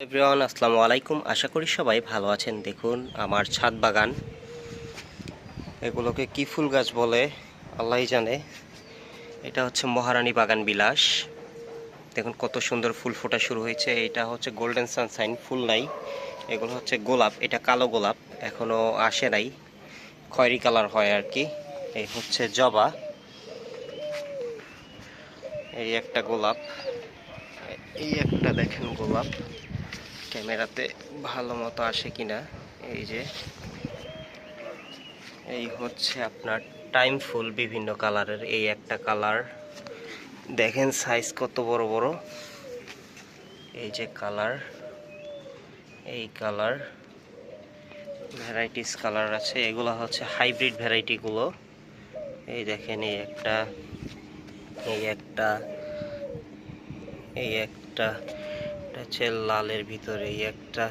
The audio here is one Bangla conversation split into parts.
এভরিওয়ান, আসসালামু আলাইকুম। আশা করি সবাই ভালো আছেন। দেখুন, আমার ছাদ বাগান। এগুলোকে কি ফুল গাছ বলে? আল্লাহই জানে। এটা হচ্ছে মহারানী বাগান বিলাস। দেখুন, কত সুন্দর ফুল ফোটা শুরু হয়েছে। এটা হচ্ছে গোল্ডেন সানসাইন ফুল নাই। এগুলো হচ্ছে গোলাপ, এটা কালো গোলাপ। এখনও আসে নাই। খয়েরি কালার হয় আর কি। এই হচ্ছে জবা। এই একটা গোলাপ। এই একটা দেখেন গোলাপ। ক্যামেরাতে ভালো মতো আসে কিনা, এই যে। এই হচ্ছে আপনার টাইম ফুল বিভিন্ন কালারের, এই একটা কালার। দেখেন সাইজ কত বড় বড়। এই যে কালার, এই কালার। ভ্যারাইটিস কালার আছে, এগুলো হচ্ছে হাইব্রিড ভ্যারাইটিগুলো এই দেখেন, এই একটা এই একটা এই একটা। এটা হচ্ছে লালের ভিতরে এই একটা,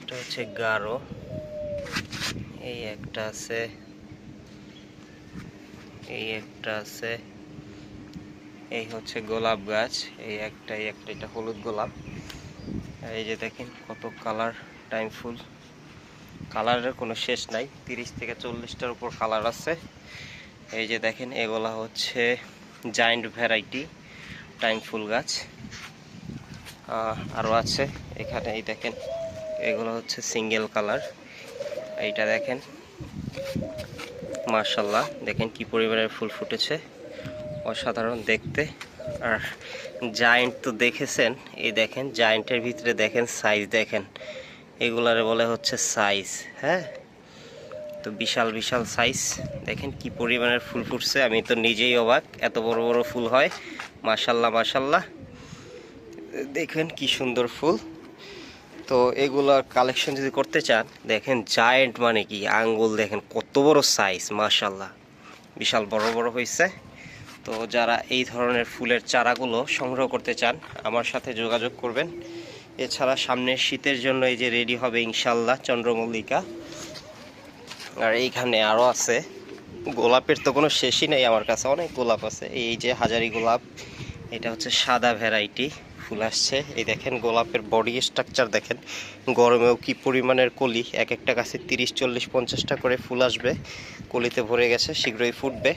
এটা হচ্ছে গাঢ় এই একটা আছে, এই একটা আছে, এই হচ্ছে গোলাপ গাছ, এই একটা এই একটা, এটা হলুদ গোলাপ। এই যে দেখেন কত কালার, টাইম ফুল। কালারের কোনো শেষ নাই, তিরিশ থেকে চল্লিশটার উপর কালার আছে। এই যে দেখেন, এগুলা হচ্ছে জায়েন্ট ভ্যারাইটি টাইম ফুল গাছ। আরও আছে। এখানে এই দেখেন, এগুলো হচ্ছে সিঙ্গেল কালার এইটা দেখেন মার্শাল্লাহ দেখেন কি পরিবারের ফুল ফুটেছে। অসাধারণ দেখতে। আর জায়েন্ট তো দেখেছেন, এই দেখেন জায়েন্টের ভিতরে দেখেন সাইজ দেখেন। এগুলারে বলে হচ্ছে সাইজ হ্যাঁ? তো বিশাল বিশাল সাইজ দেখেন কি পরিমাণের ফুল ফুটছে, আমি তো নিজেই অবাক, এত বড় বড় ফুল হয়। মাশাল্লাহ মাশাল্লাহ দেখেন কি সুন্দর ফুল। তো এগুলোর কালেকশন যদি করতে চান, দেখেন জায়েন্ট মানে কি? আঙ্গুল দেখেন কত বড় সাইজ মাশাল্লাহ বিশাল বড় বড় হয়েছে তো যারা এই ধরনের ফুলের চারাগুলো সংগ্রহ করতে চান, আমার সাথে যোগাযোগ করবেন। এছাড়া সামনের শীতের জন্য এই যে রেডি হবে ইনশাল্লাহ চন্দ্রমল্লিকা। আর এইখানে আরও আছে। গোলাপের তো কোনো শেষই নেই আমার কাছে, অনেক গোলাপ আছে। এই যে হাজারি গোলাপ, এটা হচ্ছে সাদা ভ্যারাইটি ফুল আসছে। এই দেখেন গোলাপের বডি স্ট্রাকচার দেখেন। গরমেও কি পরিমাণের কলি? এক একটা গাছে তিরিশ, চল্লিশ, পঞ্চাশটা করে ফুল আসবে। কলিতে ভরে গেছে, শীঘ্রই ফুটবে।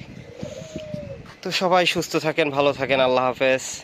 তো সবাই সুস্থ থাকেন, ভালো থাকেন। আল্লাহ হাফেজ।